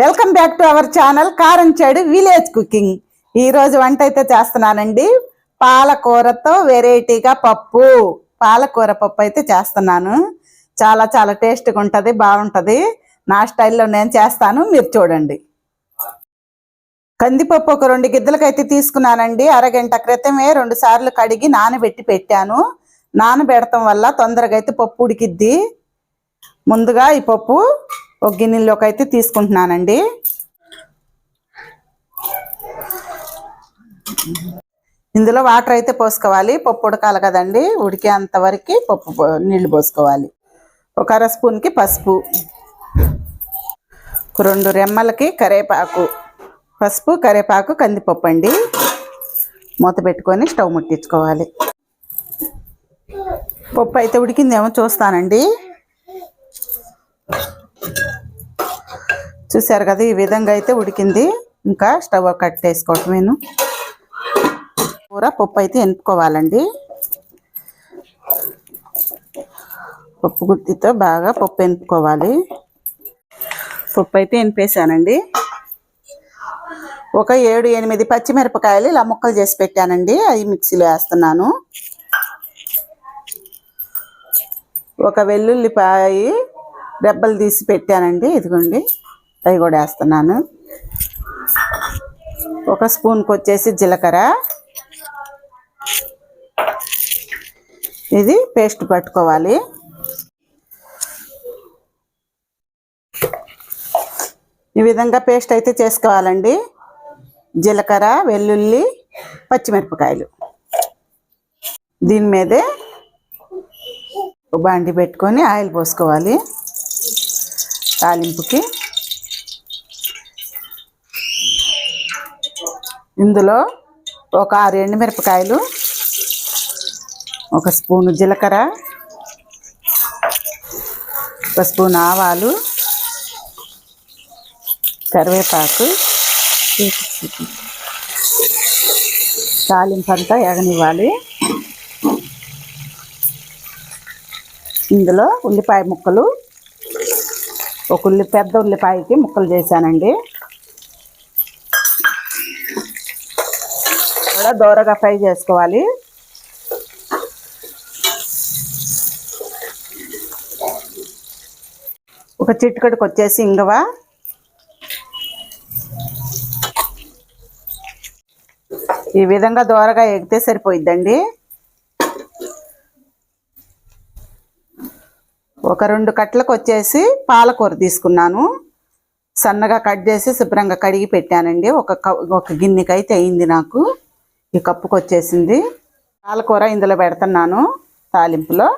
Welcome back to our channel Karamchedu village cooking. ఈరోజు వంట అయితే చేస్తున్నానండి. పాలకూరతో వెరైటీగా పప్పు. పాలకూర పప్పు అయితే చేస్తున్నాను. చాలా చాలా టేస్ట్గా ఉంటుంది బాగుంటుంది. నా స్టైల్లో నేను చేస్తాను మీరు చూడండి. కందిపప్పు ఒక రెండు గిద్దలకైతే తీసుకున్నానండి. అరగంట క్రితమే రెండు సార్లు కడిగి నానబెట్టి పెట్టాను. నానబెడటం వల్ల తొందరగా అయితే పప్పు ఉడికిద్ది. ముందుగా ఈ పప్పు ఒక గిన్నెలోకి అయితే తీసుకుంటున్నానండి. ఇందులో వాటర్ అయితే పోసుకోవాలి. పప్పు ఉడకాలి కదండి. ఉడికే అంతవరకు పప్పు నీళ్ళు పోసుకోవాలి. ఒక అర స్పూన్కి పసుపు. రెండు రెమ్మలకి కరేపాకు. పసుపు కరేపాకు కందిపప్పు అండి. మూత పెట్టుకొని స్టవ్ ముట్టించుకోవాలి. పప్పు అయితే ఉడికిందేమో చూస్తానండి. చూశారు కదా ఈ విధంగా అయితే ఉడికింది. ఇంకా స్టవ్ కట్టేసుకోవటమేను కూర పప్పు అయితే ఎనుపుకోవాలండి పప్పు గుత్తితో బాగా పప్పు ఎనుపుకోవాలి పప్పు అయితే ఎనిపేసానండి ఒక ఏడు ఎనిమిది పచ్చిమిరపకాయలు ఇలా ముక్కలు చేసి పెట్టానండి. అవి మిక్సీలో వేస్తున్నాను. ఒక వెల్లుల్లిపాయ రెబ్బలు తీసి పెట్టానండి ఇదిగోండి. అవి కూడా వేస్తున్నాను. ఒక స్పూన్కి వచ్చేసి జీలకర్ర. ఇది పేస్ట్ పట్టుకోవాలి. ఈ విధంగా పేస్ట్ అయితే చేసుకోవాలండి. జీలకర్ర వెల్లుల్లి పచ్చిమిరపకాయలు. దీని మీదే బాండి పెట్టుకొని ఆయిల్ పోసుకోవాలి. తాలింపుకి ఇందులో ఒక ఆరు ఎండుమిరపకాయలు ఒక స్పూను జీలకర్ర ఒక స్పూన్ ఆవాలు కరివేపాకు తాలింపు అంతా ఎగనివ్వాలి. ఇందులో ఉల్లిపాయ ముక్కలు ఒక ఉల్లి పెద్ద ఉల్లిపాయకి ముక్కలు చేశానండి. కూడా దోరగా ఫ్రై చేసుకోవాలి. ఒక చిటికడికి వచ్చేసి ఇంగవ. ఈ విధంగా దోరగా ఎగితే సరిపోయిద్దండి. ఒక రెండు కట్లకు వచ్చేసి పాలకూర తీసుకున్నాను. సన్నగా కట్ చేసి శుభ్రంగా కడిగి పెట్టానండి. ఒక ఒక గిన్నెకి అయితే అయింది నాకు. ఈ కప్పుకు వచ్చేసింది పాలకూర ఇందులో పెడుతున్నాను తాలింపులో.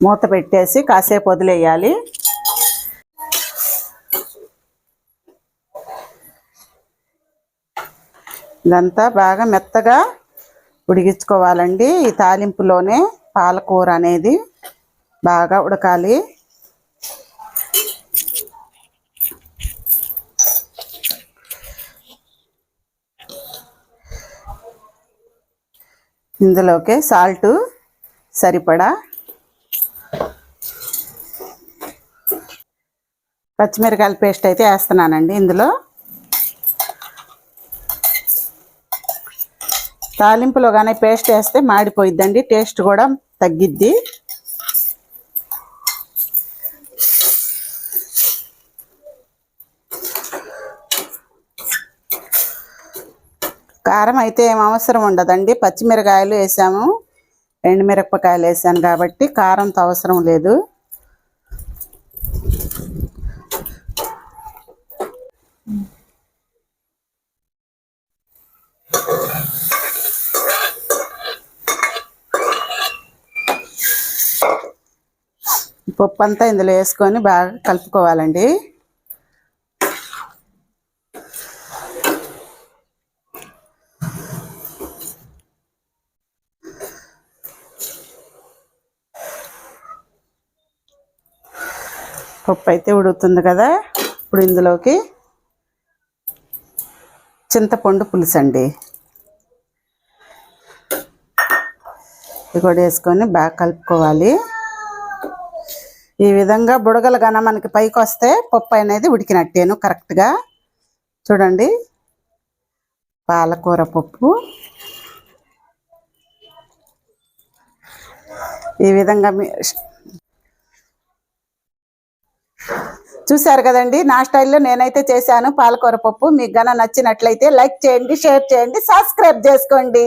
మూత పెట్టేసి కాసేపు వదిలేయాలి. ఇదంతా బాగా మెత్తగా ఉడిగించుకోవాలండి ఈ తాలింపులోనే పాలకూర అనేది బాగా ఉడకాలి. ఇందులోకి సాల్ట్ సరిపడా. పచ్చిమిరకాయల పేస్ట్ అయితే వేస్తున్నానండి ఇందులో. తాలింపులో కానీ పేస్ట్ వేస్తే మాడిపోయిద్దండి. టేస్ట్ కూడా తగ్గిద్ది. కారం అయితే ఏం అవసరం ఉండదండి. పచ్చిమిరకాయలు వేసాము. ఎండు మిరపకాయలు వేసాను కాబట్టి కారంతో అవసరం లేదు. పప్పు అంతా ఇందులో వేసుకొని బాగా కలుపుకోవాలండి. పప్పు అయితే ఉడుకుతుంది కదా ఇప్పుడు ఇందులోకి చింతపండు పులుసు అండి. ఇది కూడా వేసుకొని బాగా కలుపుకోవాలి. ఈ విధంగా బుడగలు గన మనకి పైకి వస్తే పప్పు అనేది ఉడికినట్టేను కరెక్ట్గా చూడండి. పాలకూర పప్పు. ఈ విధంగా చూశారు కదండి? నా స్టైల్లో నేనైతే చేశాను పాలకూర పప్పు. మీకు గన నచ్చినట్లయితే లైక్ చేయండి షేర్ చేయండి సబ్స్క్రైబ్ చేసుకోండి.